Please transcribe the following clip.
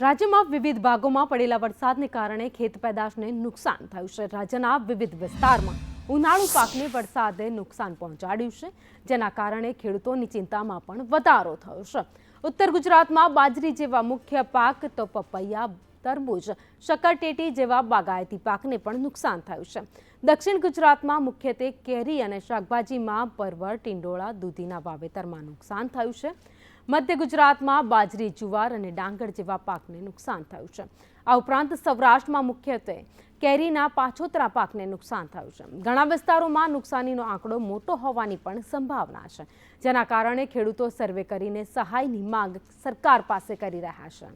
રાજ્યમાં વિવિધ ભાગોમાં પડેલા વરસાદને કારણે ખેત પેદાશને નુકસાન થયું છે. રાજ્યના વિવિધ વિસ્તારમાં ઉનાળુ પાકને વરસાદે નુકસાન પહોંચાડ્યું છે, જેના કારણે ખેડૂતોની ચિંતામાં પણ વધારો થયો છે. ઉત્તર ગુજરાતમાં બાજરી જેવા મુખ્ય પાક તો પપૈયા તરબૂચ શક્કરટેટી જેવા બાગાયતી પાકને પણ નુકસાન થયું છે. દક્ષિણ ગુજરાતમાં મુખ્યત્વે કેરી અને શાકભાજીમાં પરવર ટીંડોળા, દૂધીના વાવેતરમાં નુકસાન થયું છે. મધ્ય ગુજરાતમાં બાજરી, જુવાર અને ડાંગર જેવા પાકને નુકસાન થયું છે. આ ઉપરાંત સૌરાષ્ટ્રમાં મુખ્યત્વે કેરીના પાછોતરા પાકને નુકસાન થયું છે. ઘણા વિસ્તારોમાં નુકસાનીનો આંકડો મોટો હોવાની પણ સંભાવના છે, જેના કારણે ખેડૂતો સર્વે કરીને સહાયની માંગ સરકાર પાસે કરી રહ્યા છે.